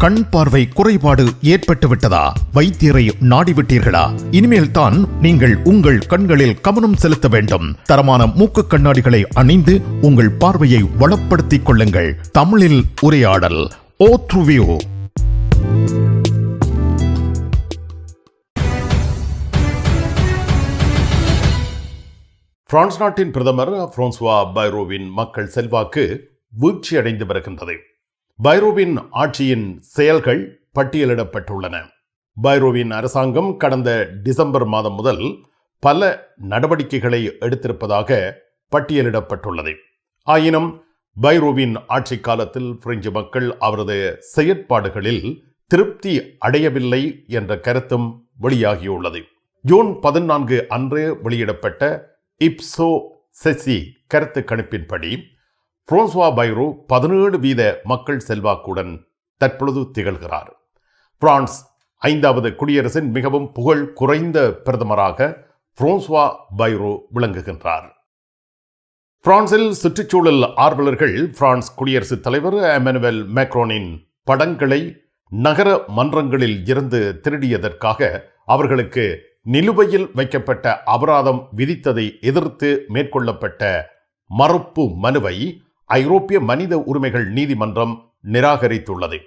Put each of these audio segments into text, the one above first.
கண் பார்வை குறைபாடு ஏற்பட்டு விட்டதா வைத்தியரை நாடிவிட்டீர்களா? இனிமேல் தான் நீங்கள் உங்கள் கண்களில் கவனம் செலுத்த வேண்டும். தரமான மூக்கு கண்ணாடிகளை அணிந்து உங்கள் பார்வையை வளப்படுத்திக் கொள்ளுங்கள். தமிழில் உரையாடல் ஓ த்ருவியூ! பிரான்ஸ் நாட்டின் பிரதமர் பிரான்சுவா பைரோவின் மக்கள் செல்வாக்கு வீழ்ச்சியடைந்து வருகின்றது. பைரோவின் ஆட்சியின் செயல்கள் பட்டியலிடப்பட்டுள்ளன. பைரோவின் அரசாங்கம் கடந்த டிசம்பர் மாதம் முதல் பல நடவடிக்கைகளை எடுத்திருப்பதாக பட்டியலிடப்பட்டுள்ளது. ஆயினும் பைரோவின் ஆட்சி காலத்தில் பிரெஞ்சு மக்கள் அவரது செயற்பாடுகளில் திருப்தி அடையவில்லை என்ற கருத்தும் வெளியாகியுள்ளது. ஜூன் பதினான்கு அன்று வெளியிடப்பட்ட இப்சோ செசி கருத்து கணிப்பின்படி புரோன்சுவா பைரோ பதினேழு வீத மக்கள் செல்வாக்குடன் தற்பொழுது திகழ்கிறார். பிரான்ஸ் ஐந்தாவது குடியரசின் மிகவும் புகழ் குறைந்த பிரதமராக புரோன்சுவா பைரோ விளங்குகின்றார். பிரான்சில் சுற்றுச்சூழல் ஆர்வலர்கள் பிரான்ஸ் குடியரசுத் தலைவர் எமனுவல் மேக்ரோனின் படங்களை நகர மன்றங்களில் இருந்து திருடியதற்காக அவர்களுக்கு நிலுவையில் வைக்கப்பட்ட அபராதம் விதித்ததை எதிர்த்து மேற்கொள்ளப்பட்ட மறுப்பு மனுவை ஐரோப்பிய மனித உரிமைகள் நீதிமன்றம் நிராகரித்துள்ளது.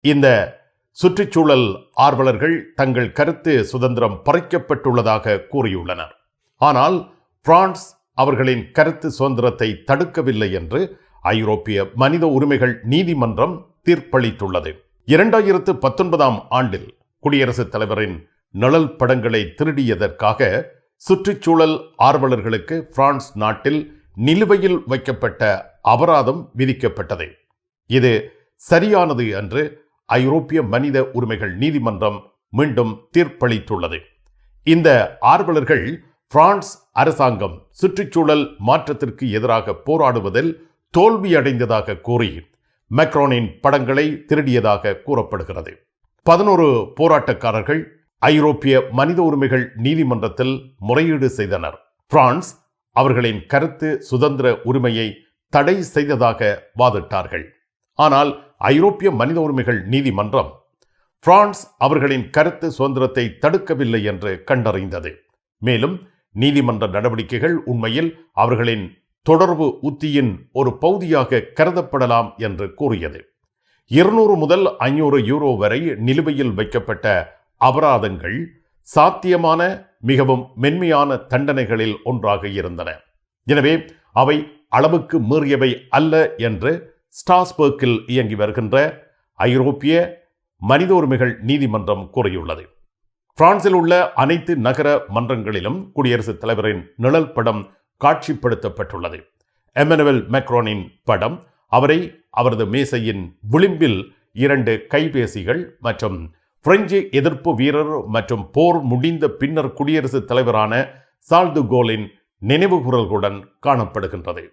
இந்த சுற்றுச்சூழல் ஆர்வலர்கள் தங்கள் கருத்து சுதந்திரம் பறிக்கப்பட்டுள்ளதாக கூறியுள்ளனர். ஆனால் பிரான்ஸ் அவர்களின் கருத்து சுதந்திரத்தை தடுக்கவில்லை என்று ஐரோப்பிய மனித உரிமைகள் நீதிமன்றம் தீர்ப்பளித்துள்ளது. இரண்டாயிரத்து பத்தொன்பதாம் ஆண்டில் குடியரசுத் தலைவரின் நிழல் படங்களை திருடியதற்காக சுற்றுச்சூழல் ஆர்வலர்களுக்கு பிரான்ஸ் நாட்டில் நிலுவையில் வைக்கப்பட்ட அபராதம் விதிக்கப்பட்டது. இது சரியானது என்று ஐரோப்பிய மனித உரிமைகள் நீதிமன்றம் மீண்டும் தீர்ப்பளித்துள்ளது. இந்த ஆர்வலர்கள் பிரான்ஸ் அரசாங்கம் சுற்றுச்சூழல் மாற்றத்திற்கு எதிராக போராடுவதில் தோல்வியடைந்ததாக கூறி மெக்ரோனின் படங்களை திருடியதாக கூறப்படுகிறது. பதினோரு போராட்டக்காரர்கள் ஐரோப்பிய மனித உரிமைகள் நீதிமன்றத்தில் முறையீடு செய்தனர். பிரான்ஸ் அவர்களின் கருத்து சுதந்திர உரிமையை தடை செய்ததாக வாதிட்டார்கள். ஆனால் ஐரோப்பிய மனித உரிமைகள் நீதிமன்றம் பிரான்ஸ் அவர்களின் கருத்து சுதந்திரத்தை தடுக்கவில்லை என்று கண்டறிந்தது. மேலும் நீதிமன்ற நடவடிக்கைகள் உண்மையில் அவர்களின் தொடர்பு உத்தியின் ஒரு பகுதியாக கருதப்படலாம் என்று கூறியது. இருநூறு முதல் ஐநூறு யூரோ வரை நிலுவையில் வைக்கப்பட்ட அபராதங்கள் சாத்தியமான மிகவும் மென்மையான தண்டனைகளில் ஒன்றாக இருந்தன. எனவே அவை அளவுக்கு மீறியவை அல்ல என்று ஸ்டாஸ்பர்க்கில் இயங்கி வருகின்ற ஐரோப்பிய மனித உரிமைகள் நீதிமன்றம் கூறியுள்ளது. பிரான்சில் உள்ள அனைத்து நகர மன்றங்களிலும் குடியரசுத் தலைவரின் நிழல் படம் காட்சிப்படுத்தப்பட்டுள்ளது. எமனுவல் மெக்ரோனின் படம் அவரை அவரது மேசையின் விளிம்பில் இரண்டு கைபேசிகள் மற்றும் பிரெஞ்சு எதிர்ப்பு வீரர் மற்றும் போர் முடிந்த பின்னர் குடியரசுத் தலைவரான சால்து கோலின் நினைவுகுரல்களுடன் காணப்படுகின்றது.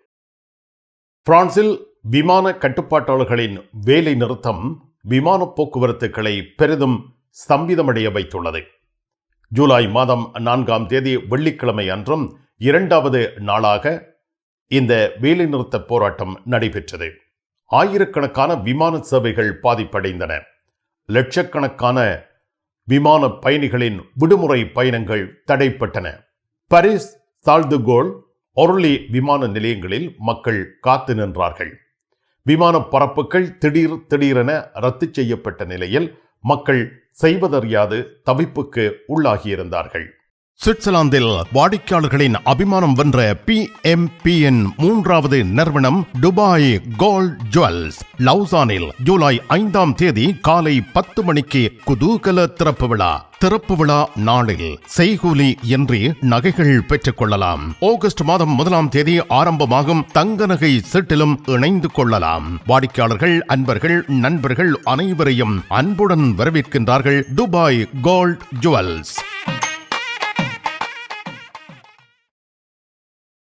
பிரான்சில் விமான கட்டுப்பாட்டாளர்களின் வேலை நிறுத்தம் விமான போக்குவரத்துக்களை பெரிதும் ஸ்தம்பிதமடைய வைத்துள்ளது. ஜூலை மாதம் நான்காம் தேதி வெள்ளிக்கிழமை அன்றும் இரண்டாவது நாளாக இந்த வேலைநிறுத்த போராட்டம் நடைபெற்றது. ஆயிரக்கணக்கான விமான சேவைகள் பாதிப்படைந்தன. லட்சக்கணக்கான விமான பயணிகளின் விடுமுறை பயணங்கள் தடைப்பட்டன. பாரிஸ் சால்துகோல் ஒர்லி விமான நிலையங்களில் மக்கள் காத்து நின்றார்கள். விமான பரப்புகள் திடீர் திடீரென ரத்து செய்யப்பட்ட நிலையில் மக்கள் செய்வதறியாது தவிப்புக்கு உள்ளாகியிருந்தார்கள். சுவிட்சர்லாந்தில் வாடிக்கையாளர்களின் அபிமானம் வென்ற பி எம் மூன்றாவது நிறுவனம் துபாய் கோல்ட் ஜுவல்ஸ் லவுசானில் ஜூலை ஐந்தாம் தேதி காலை பத்து மணிக்கு குதூகல திறப்பு விழா. திறப்பு விழா நாளில் செய்கூலி என்று நகைகள் பெற்றுக் கொள்ளலாம் ஆகஸ்ட் மாதம் முதலாம் தேதி ஆரம்பமாகும் தங்க நகை சீட்டிலும் இணைந்து கொள்ளலாம். வாடிக்கையாளர்கள் அன்பர்கள் நண்பர்கள் அனைவரையும் அன்புடன் வரவேற்கின்றார்கள் துபாய் கோல்ட் ஜுவல்ஸ்.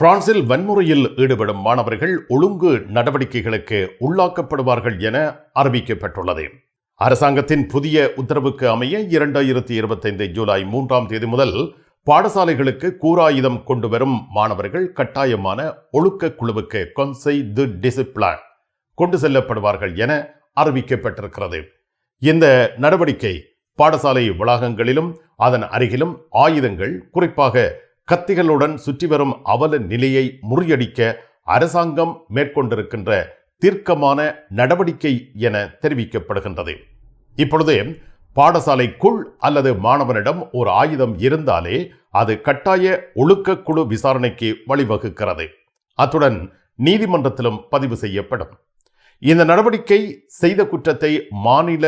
பிரான்சில் வன்முறையில் ஈடுபடும் மாணவர்கள் ஒழுங்கு நடவடிக்கைகளுக்கு உள்ளாக்கப்படுவார்கள் என அறிவிக்கப்பட்டுள்ளது. அரசாங்கத்தின் புதிய உத்தரவுக்கு அமைய இரண்டாயிரத்தி இருபத்தைந்து ஜூலை மூன்றாம் தேதி முதல் பாடசாலைகளுக்கு கூராயுதம் கொண்டு வரும் மாணவர்கள் கட்டாயமான ஒழுக்க குழுவுக்கு கொன்சை தி டிசிப்ளான் கொண்டு செல்லப்படுவார்கள் என அறிவிக்கப்பட்டிருக்கிறது. இந்த நடவடிக்கை பாடசாலை வளாகங்களிலும் அதன் அருகிலும் ஆயுதங்கள் குறிப்பாக கத்திகளுடன் சுற்றி வரும் அவல நிலையை முறியடிக்க அரசாங்கம் மேற்கொண்டிருக்கின்ற தீர்க்கமான நடவடிக்கை என தெரிவிக்கப்படுகின்றது. இப்பொழுது பாடசாலைக்குள் அல்லது மாணவனிடம் ஒரு ஆயுதம் இருந்தாலே அது கட்டாய ஒழுக்கக்குழு விசாரணைக்கு வழிவகுக்கிறது. அத்துடன் நீதிமன்றத்திலும் பதிவு செய்யப்படும். இந்த நடவடிக்கை செய்த குற்றத்தை மாநில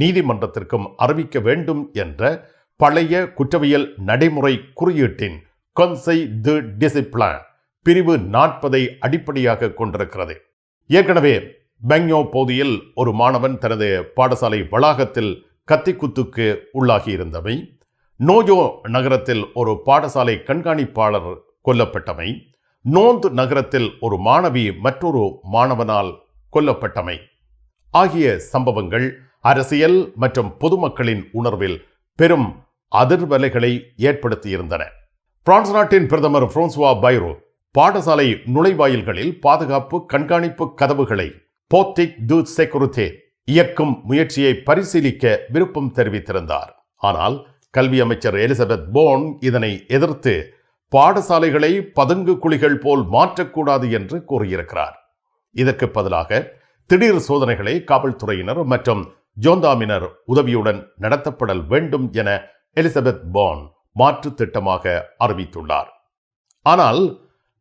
நீதிமன்றத்திற்கும் அறிவிக்க வேண்டும் என்ற பழைய குற்றவியல் நடைமுறை குறியீட்டின் கொன்சை தி டிசிப்ளான் பிரிவு நாற்பதை அடிப்படையாக கொண்டிருக்கிறது. ஏற்கனவே பெங்யோ பகுதியில் ஒரு மாணவன் தனது பாடசாலை வளாகத்தில் கத்திக்குத்துக்கு உள்ளாகியிருந்தவை நோஜோ நகரத்தில் ஒரு பாடசாலை கண்காணிப்பாளர் கொல்லப்பட்டமை நோந்து நகரத்தில் ஒரு மாணவி மற்றொரு மாணவனால் கொல்லப்பட்டமை. ஆகிய சம்பவங்கள் அரசியல் மற்றும் பொதுமக்களின் உணர்வில் பெரும் அதிர்வலைகளை ஏற்படுத்தியிருந்தன. பிரான்ஸ் நாட்டின் பிரதமர் பிரான்சுவா பைரோ பாடசாலை நுழைவாயில்களில் பாதுகாப்பு கண்காணிப்பு கதவுகளை போத்திக் து செக்குருத்தே இயக்கும் முயற்சியை பரிசீலிக்க விருப்பம் தெரிவித்திருந்தார். ஆனால் கல்வி அமைச்சர் எலிசபெத் போன் இதனை எதிர்த்து பாடசாலைகளை பதுங்கு குழிகள் போல் மாற்றக்கூடாது என்று கூறியிருக்கிறார். இதற்கு பதிலாக திடீர் சோதனைகளை காவல்துறையினர் மற்றும் ஜோந்தாமினர் உதவியுடன் நடத்தப்படல் வேண்டும் என எலிசபெத் போன் மாற்று திட்டமாக அறிவித்துள்ளார். ஆனால்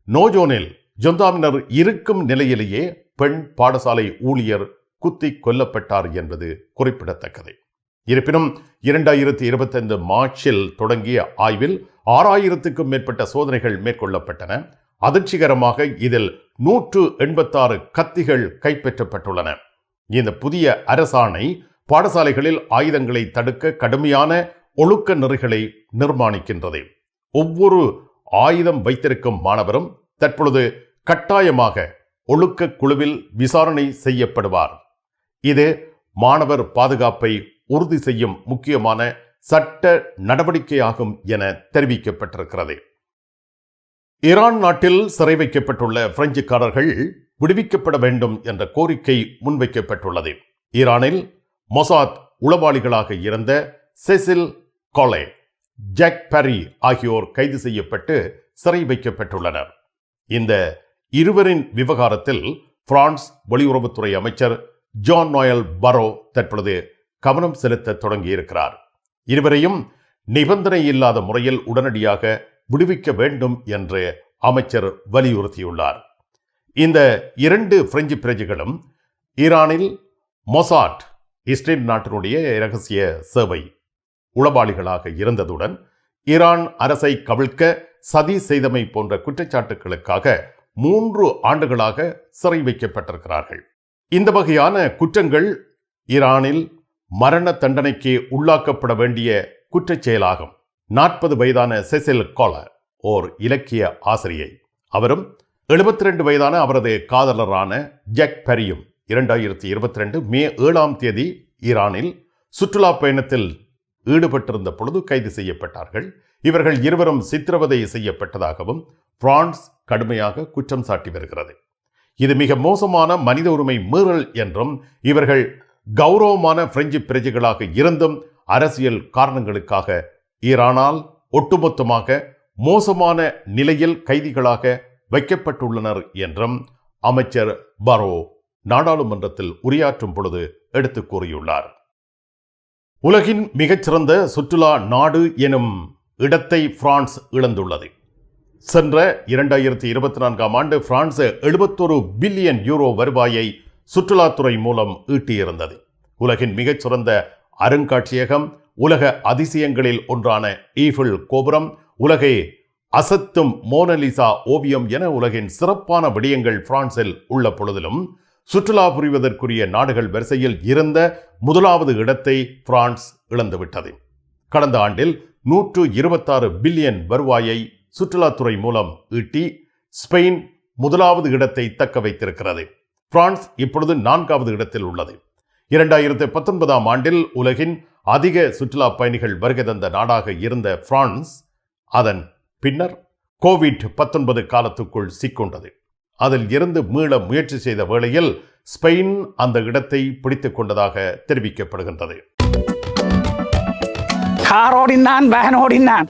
நோஜோனில் ஜொந்தாமினர் இருக்கும் நிலையிலேயே பெண் பாடசாலை ஊழியர் குத்தி கொல்லப்பட்டார் என்பது குறிப்பிடத்தக்கது. இருப்பினும் இரண்டாயிரத்தி இருபத்தைந்து மார்ச்சில் தொடங்கிய ஆய்வில் ஆறாயிரத்துக்கும் மேற்பட்ட சோதனைகள் மேற்கொள்ளப்பட்டன. அதிர்ச்சிகரமாக இதில் நூற்று எண்பத்தாறு கத்திகள் கைப்பற்றப்பட்டுள்ளன. இந்த புதிய அரசாணை பாடசாலைகளில் ஆயுதங்களை தடுக்க கடுமையான ஒழுக்க நெறிகளை நிர்மாணிக்கின்றது. ஒவ்வொரு ஆயுதம் வைத்திருக்கும் மாணவரும் தற்பொழுது கட்டாயமாக ஒழுக்க குழுவில் விசாரணை செய்யப்படுவார். இது மாணவர் பாதுகாப்பை உறுதி செய்யும் முக்கியமான சட்ட நடவடிக்கையாகும் என தெரிவிக்கப்பட்டிருக்கிறது. ஈரான் நாட்டில் சிறை வைக்கப்பட்டுள்ள பிரெஞ்சுக்காரர்கள் விடுவிக்கப்பட வேண்டும் என்ற கோரிக்கை முன்வைக்கப்பட்டுள்ளது. ஈரானில் மொசாத் உளவாளிகளாக இருந்த செசில் கொலை ஜாக் பரி ஆகியோர் கைது செய்யப்பட்டு சிறை வைக்கப்பட்டுள்ளனர். இந்த இருவரின் விவகாரத்தில் பிரான்ஸ் வெளியுறவுத்துறை அமைச்சர் ஜான் நோயல் பரோ தற்பொழுது கவனம் செலுத்த தொடங்கியிருக்கிறார். இருவரையும் நிபந்தனை இல்லாத முறையில் உடனடியாக விடுவிக்க வேண்டும் என்று அமைச்சர் வலியுறுத்தியுள்ளார். இந்த இரண்டு பிரெஞ்சு பிரஜைகளும் ஈரானில் மொசாட் இஸ்ரேல் நாட்டினுடைய இரகசிய சேவை உளவாளிகளாக இருந்ததுடன் ஈரான் அரசை கவிழ்க்க சதி செய்தமை போன்ற குற்றச்சாட்டுகளுக்காக மூன்று ஆண்டுகளாக சிறை வைக்கப்பட்டிருக்கிறார்கள். இந்த வகையான குற்றங்கள் ஈரானில் மரண தண்டனைக்கு உள்ளாக்கப்பட வேண்டிய குற்றச் செயலாகும். நாற்பது வயதான செசில் காலர் ஓர் இலக்கிய ஆசிரியை. அவரும் 72 ரெண்டு வயதான அவரது காதலரான ஜெக் பெரியும் இரண்டாயிரத்தி இருபத்தி ரெண்டு மே ஏழாம் தேதி ஈரானில் சுற்றுலா பயணத்தில் ஈடுபட்டிருந்த பொழுது கைது செய்யப்பட்டார்கள். இவர்கள் இருவரும் சித்திரவதை செய்யப்பட்டதாகவும் பிரான்ஸ் கடுமையாக குற்றம் சாட்டி வருகிறது. இது மிக மோசமான மனித உரிமை மீறல் என்றும் இவர்கள் கௌரவமான பிரெஞ்சு பிரஜைகளாக இருந்தும் அரசியல் காரணங்களுக்காக ஈரானால் ஒட்டுமொத்தமாக மோசமான நிலையில் கைதிகளாக வைக்கப்பட்டுள்ளனர் என்றும் அமைச்சர் பரோ நாடாளுமன்றத்தில் உரையாற்றும் பொழுது எடுத்துக் கூறியுள்ளார். உலகின் மிகச்சிறந்த சுற்றுலா நாடு எனும் இடத்தை பிரான்ஸ் இழந்துள்ளது. சென்ற இரண்டாயிரத்தி இருபத்தி நான்காம் ஆண்டு பிரான்ஸ் எழுபத்தொரு பில்லியன் யூரோ வருவாயை சுற்றுலாத்துறை மூலம் ஈட்டியிருந்தது. உலகின் மிகச்சிறந்த அருங்காட்சியகம் உலக அதிசயங்களில் ஒன்றான ஈஃபில் கோபுரம் உலகை அசத்தும் மோனலிசா ஓவியம் என உலகின் சிறப்பான விடயங்கள் பிரான்சில் உள்ள பொழுதிலும் சுற்றுலா புரிவதற்குரிய நாடுகள் வரிசையில் இருந்த முதலாவது இடத்தை பிரான்ஸ் இழந்துவிட்டது. கடந்த ஆண்டில் நூற்று இருபத்தாறு பில்லியன் வருவாயை சுற்றுலாத்துறை மூலம் ஈட்டி ஸ்பெயின் முதலாவது இடத்தை தக்க வைத்திருக்கிறது. பிரான்ஸ் இப்பொழுது நான்காவது இடத்தில் உள்ளது. இரண்டாயிரத்து பத்தொன்பதாம் ஆண்டில் உலகின் அதிக சுற்றுலா பயணிகள் வருகை தந்த நாடாக இருந்த பிரான்ஸ் அதன் பின்னர் கோவிட் பத்தொன்பது காலத்துக்குள் சிக்கொண்டது. அதில் இருந்து மீள முயற்சி செய்த வேளையில் ஸ்பெயின் அந்த இடத்தை பிடித்துக் கொண்டதாக தெரிவிக்கப்படுகின்றது. காரோடினான் ஓடினான்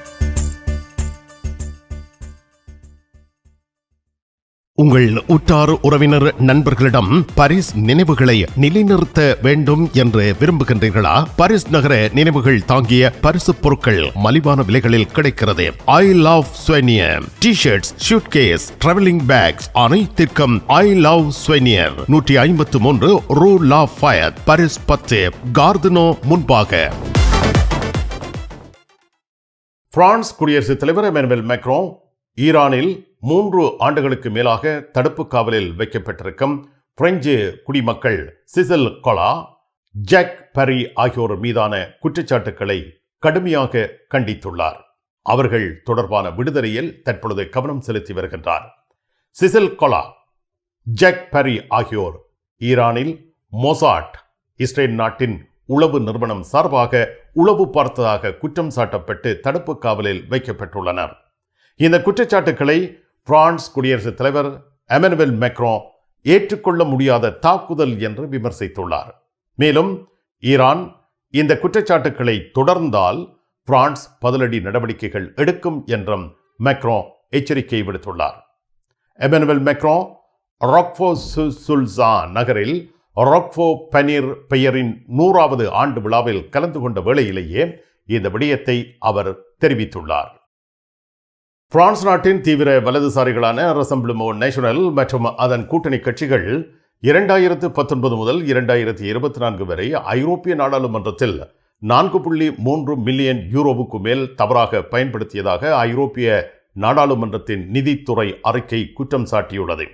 உங்கள் உற்றார் உறவினர் நண்பர்களிடம் பரிஸ் நினைவுகளை நிலைநிறுத்த வேண்டும் என்று விரும்புகின்றீர்களா? பரிஸ் நகர நினைவுகள் தாங்கிய பரிசு பொருட்கள் மலிவான விலைகளில் கிடைக்கிறது. I love souvenir T shirts suitcase travelling bags அனைத்திற்கும் ஐ லவ் ஸ்வெனியர் நூற்றி ஐம்பத்து மூன்று ரூ லா ஃபயர் பாரிஸ் பத்து கார்தனோ முன்பாக. பிரான்ஸ் குடியரசுத் தலைவர் எமனுவல் மேக்ரோ ஈரானில் மூன்று ஆண்டுகளுக்கு மேலாக தடுப்பு காவலில் வைக்கப்பட்டிருக்கும் பிரெஞ்சு குடிமக்கள் சிசல் கொலா ஜாக் பரி ஆகியோர் மீதான குற்றச்சாட்டுக்களை கடுமையாக கண்டித்துள்ளார். அவர்கள் தொடர்பான விடுதலையில் தற்பொழுது கவனம் செலுத்தி வருகின்றார். சிசில் கொலா ஜாக் பரி ஆகியோர் ஈரானில் மொசாட் இஸ்ரேல் நாட்டின் உளவு நிறுவனம் சார்பாக உளவு பார்த்ததாக குற்றம் சாட்டப்பட்டு தடுப்பு காவலில் வைக்கப்பட்டுள்ளனர். இந்த குற்றச்சாட்டுக்களை பிரான்ஸ் குடியரசுத் தலைவர் எமனுவல் மெக்ரோ ஏற்றுக்கொள்ள முடியாத தாக்குதல் என்று விமர்சித்துள்ளார். மேலும் ஈரான் இந்த குற்றச்சாட்டுக்களை தொடர்ந்தால் பிரான்ஸ் பதிலடி நடவடிக்கைகள் எடுக்கும் என்றும் மெக்ரோ எச்சரிக்கை விடுத்துள்ளார். எமனுவல் மெக்ரோ ராக்ஃபோ சுல்சா நகரில் ராக்ஃபோ பனீர் பெயரின் நூறாவது ஆண்டு விழாவில் கலந்து கொண்ட வேளையிலேயே இந்த விடயத்தை அவர் தெரிவித்துள்ளார். பிரான்ஸ் நாட்டின் தீவிர வலதுசாரிகளான ரசம்பிளுமோ நேஷனல் மற்றும் அதன் கூட்டணி கட்சிகள் இரண்டாயிரத்து பத்தொன்பது முதல் இரண்டாயிரத்தி இருபத்தி நான்கு வரை ஐரோப்பிய நாடாளுமன்றத்தில் நான்கு புள்ளி மூன்று மில்லியன் யூரோவுக்கு மேல் தவறாக பயன்படுத்தியதாக ஐரோப்பிய நாடாளுமன்றத்தின் நிதித்துறை அறிக்கை குற்றம் சாட்டியுள்ளது.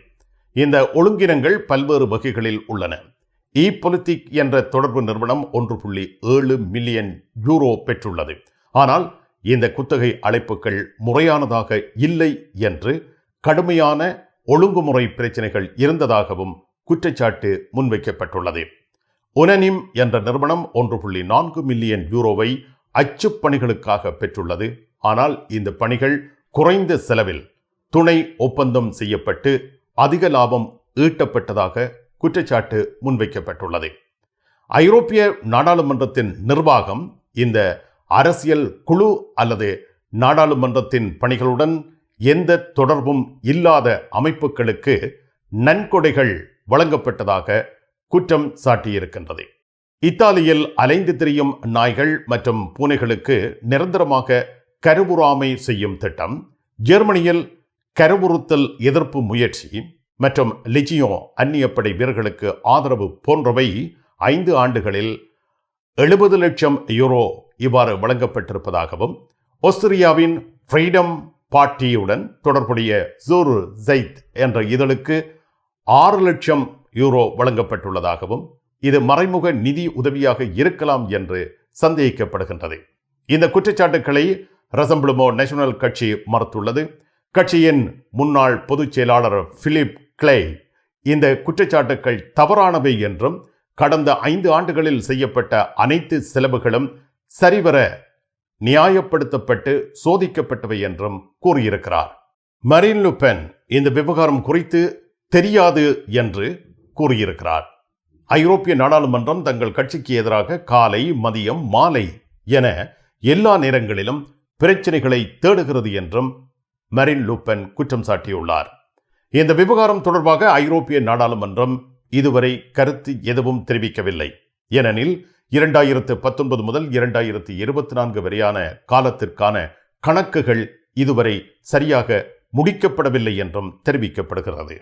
இந்த ஒழுங்கினங்கள் பல்வேறு வகைகளில் உள்ளன. இ பொலிட்டிக் என்ற தொடர்பு நிறுவனம் ஒன்று புள்ளி ஏழு மில்லியன் யூரோ பெற்றுள்ளது. ஆனால் இந்த குத்தகை அழைப்புகள் முறையானதாக இல்லை என்று கடுமையான ஒழுங்குமுறை பிரச்சனைகள் இருந்ததாகவும் குற்றச்சாட்டு முன்வைக்கப்பட்டுள்ளது. ஒனனிம் என்ற நிறுவனம் ஒன்று புள்ளி நான்கு மில்லியன் யூரோவை அச்சு பணிகளுக்காக பெற்றுள்ளது. ஆனால் இந்த பணிகள் குறைந்த செலவில் துணை ஒப்பந்தம் செய்யப்பட்டு அதிக லாபம் ஈட்டப்பட்டதாக குற்றச்சாட்டு முன்வைக்கப்பட்டுள்ளது. ஐரோப்பிய நாடாளுமன்றத்தின் நிர்வாகம் இந்த அரசியல் குழு அல்லது நாடாளுமன்றத்தின் பணிகளுடன் எந்த தொடர்பும் இல்லாத அமைப்புகளுக்கு நன்கொடைகள் வழங்கப்பட்டதாக குற்றம் சாட்டியிருக்கின்றது. இத்தாலியில் அலைந்து திரியும் நாய்கள் மற்றும் பூனைகளுக்கு நிரந்தரமாக கருவுறாமை செய்யும் திட்டம் ஜெர்மனியில் கருவுறுத்தல் எதிர்ப்பு முயற்சி மற்றும் லிஜியோ அந்நியப்படை வீரர்களுக்கு ஆதரவு போன்றவை ஐந்து ஆண்டுகளில் எழுபது லட்சம் யூரோ இவ்வாறு வழங்கப்பட்டிருப்பதாகவும் ஆஸ்திரியாவின் ஃப்ரீடம் பார்ட்டியுடன் தொடர்புடைய ஜூர் ஜைத் என்ற இதழுக்கு ஆறு லட்சம் யூரோ வழங்கப்பட்டுள்ளதாகவும் இது மறைமுக நிதி உதவியாக இருக்கலாம் என்று சந்தேகிக்கப்படுகின்றது. இந்த குற்றச்சாட்டுக்களை ரசம்பிளுமோ நேஷனல் கட்சி மறுத்துள்ளது. கட்சியின் முன்னாள் பொதுச் செயலாளர் பிலிப் கிளே இந்த குற்றச்சாட்டுக்கள் தவறானவை என்றும் கடந்த ஐந்து ஆண்டுகளில் செய்யப்பட்ட அனைத்து செலவுகளும் சரிவர நியாயப்படுத்தப்பட்டு சோதிக்கப்பட்டவை என்றும் கூறியிருக்கிறார். மரீன் லுபென் இந்த விவகாரம் குறித்து தெரியாது என்று கூறியிருக்கிறார். ஐரோப்பிய நாடாளுமன்றம் தங்கள் கட்சிக்கு எதிராக காலை மதியம் மாலை என எல்லா நேரங்களிலும் பிரச்சனைகளை தேடுகிறது என்றும் மரின் லூப்பன் குற்றம் சாட்டியுள்ளார். இந்த விவகாரம் தொடர்பாக ஐரோப்பிய நாடாளுமன்றம் இதுவரை கருத்து எதுவும் தெரிவிக்கவில்லை. ஏனெனில் இரண்டாயிரத்து பத்தொன்பது முதல் இரண்டாயிரத்து இருபத்தி நான்கு வரையான காலத்திற்கான கணக்குகள் இதுவரை சரியாக முடிக்கப்படவில்லை என்றும் தெரிவிக்கப்படுகிறது.